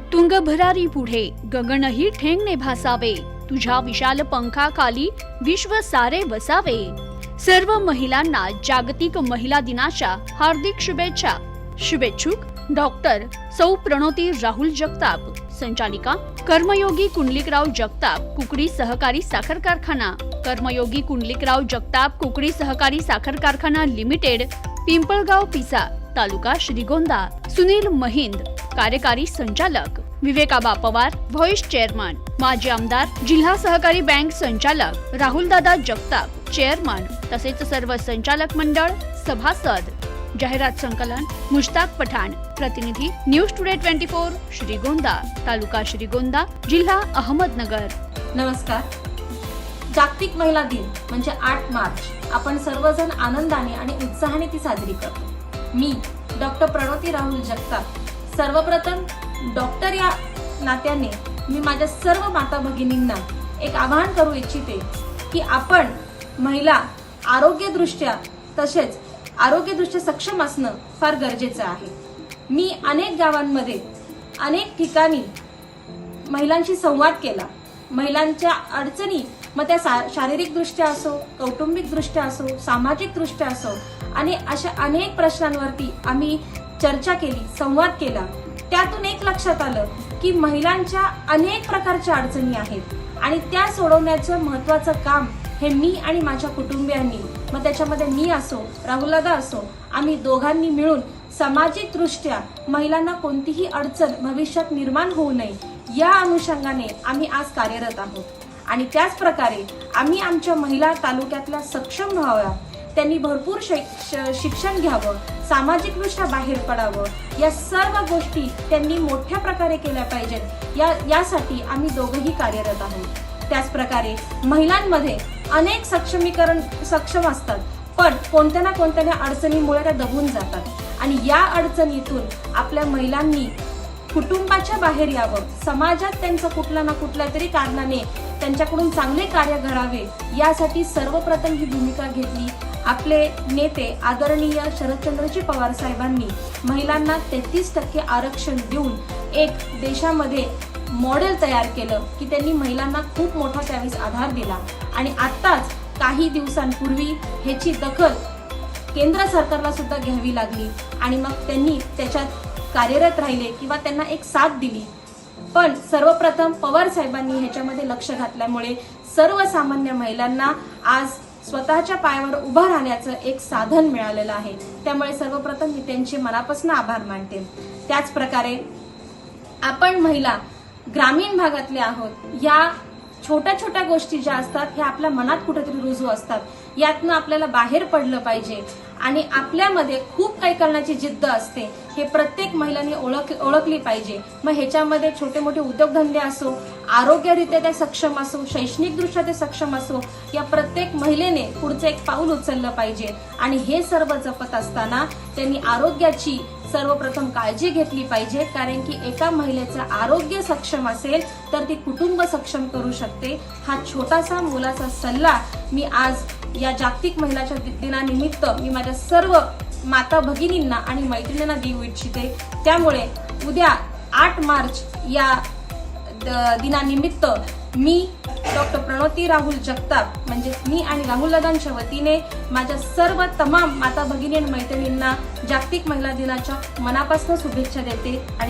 उत्तुंग भरारी पुढे. गगनही ठेंगणे भासावे. तुझ्या विशाल पंखाखाली विश्व सारे वसावे. सर्व महिलांना जागतिक महिला दिनाच्या हार्दिक शुभेच्छा. शुभेच्छुक डॉक्टर सौ प्रणोती राहुल जगताप. संचालिका कर्मयोगी कुंडलिकराव जगताप कुकडी सहकारी साखर कारखाना. कर्मयोगी कुंडलिकराव जगताप कुकडी सहकारी साखर कारखाना लिमिटेड पिंपळगाव पिसा तालुका श्रीगोंदा. सुनील महिंद कार्यकारी संचालक विवेकाबा पवार व्हॉइस चेअरमन माजी आमदार जिल्हा सहकारी बँक संचालक राहुलदादा जगताप चेअरमन तसेच सर्व संचालक मंडळ सभासद जाहिरात संकलन मुश्ताक पठाण प्रतिनिधी news today twenty four Shrigonda तालुका श्रीगोंदा जिल्हा अहमदनगर. नमस्कार. जागतिक महिला दिन म्हणजे आठ मार्च. आपण सर्वजण आनंदाने आणि उत्साहाने ती साजरी करतो. मी डॉक्टर प्रणोती राहुल जगताप. सर्वप्रथम डॉक्टर या नात्याने मी माझ्या सर्व माता भगिनींना एक आवाहन करू इच्छिते की आपण महिला आरोग्यदृष्ट्या तसेच आरोग्यदृष्ट्या सक्षम असणं फार गरजेचं आहे. मी अनेक गावांमध्ये अनेक ठिकाणी महिलांशी संवाद केला. महिलांच्या अडचणी मग त्या सा शारीरिकदृष्ट्या असो कौटुंबिकदृष्ट्या असो सामाजिकदृष्ट्या असो आणि अशा अनेक प्रश्नांवरती आम्ही चर्चा केली संवाद केला. त्यातून एक लक्षात आलं की महिलांच्या अनेक प्रकारच्या अडचणी आहेत आणि त्या सोडवण्याचं महत्वाचं काम हे मी आणि माझ्या कुटुंबियांनी मग त्याच्यामध्ये मी असो राहुलदा असो आम्ही दोघांनी मिळून सामाजिकदृष्ट्या महिलांना कोणतीही अडचण भविष्यात निर्माण होऊ नये या अनुषंगाने आम्ही आज कार्यरत आहोत. आणि त्याच प्रकारे आम्ही आमच्या महिला तालुक्यातल्या सक्षम व्हाव्या त्यांनी भरपूर शै- शिक्षण घ्यावं सामाजिकदृष्ट्या बाहेर पडावं. या सर्व गोष्टी त्यांनी मोठ्या प्रकारे केल्या पाहिजेत. या यासाठी आम्ही दोघंही कार्यरत आहोत. त्याचप्रकारे महिलांमध्ये अनेक सक्षमीकरण सक्षम असतात पण कोणत्या ना कोणत्या ना अडचणीमुळे त्या दबून जातात. आणि या अडचणीतून आपल्या महिलांनी कुटुंबाच्या बाहेर यावं. समाजात त्यांचं कुठल्या ना कुठल्या तरी कारणाने त्यांच्याकडून चांगले कार्य घडावे यासाठी सर्वप्रथम ही भूमिका घेतली. आपले नेते आदरणीय शरदचंद्रजी पवार साहेबांनी महिलांना तेहतीस टक्के आरक्षण देऊन एक देशामध्ये मॉडेल तयार केलं की त्यांनी महिलांना खूप मोठा त्यावेळेस आधार दिला. आणि आत्ताच काही दिवसांपूर्वी ह्याची दखल केंद्र सरकारला सुद्धा घ्यावी लागली. आणि मग त्यांनी त्याच्यात कार्यरत राहिले किंवा त्यांना एक साथ दिली. पण सर्वप्रथम पवार साहेबांनी ह्याच्यामध्ये लक्ष घातल्यामुळे सर्वसामान्य महिलांना आज स्वतःच्या पायावर उभं राहण्याचं एक साधन मिळालेलं आहे. त्यामुळे सर्वप्रथम मी त्यांचे मनापासून आभार मानते. त्याच प्रकारे आपण महिला ग्रामीण भागातल्या आहोत. या छोट्या छोट्या गोष्टी ज्या असतात ह्या आपल्या मनात कुठेतरी रुजू असतात. यातनं आपल्याला बाहेर पडलं पाहिजे. आणि आपल्यामध्ये खूप काही करण्याची जिद्द असते. हे प्रत्येक महिलांनी ओळख ओळखली पाहिजे. मग ह्याच्यामध्ये छोटे मोठे उद्योगधंदे असो आरोग्यरित्या ते सक्षम असो शैक्षणिकदृष्ट्या ते सक्षम असो या प्रत्येक महिलेने पुढचं एक पाऊल उचललं पाहिजे. आणि हे सर्व जपत असताना त्यांनी आरोग्याची सर्वप्रथम काळजी घेतली पाहिजे. कारण की एका महिलेचं आरोग्य सक्षम असेल तर ती कुटुंब सक्षम करू शकते. हा छोटासा मुलाचा सल्ला मी आज या जागतिक महिलाच्या दिनानिमित्त मी माझ्या सर्व माता भगिनींना आणि मैत्रिणींना देऊ इच्छिते. त्यामुळे उद्या आठ मार्च या दिनानिमित्त मी डॉक्टर प्रणोती राहुल जगताप म्हणजे मी आणि राहुल दादांच्या वतीने माझ्या सर्व तमाम माता भगिनी आणि मैत्रिणींना जागतिक महिला दिनाच्या मनापासून शुभेच्छा देते आणि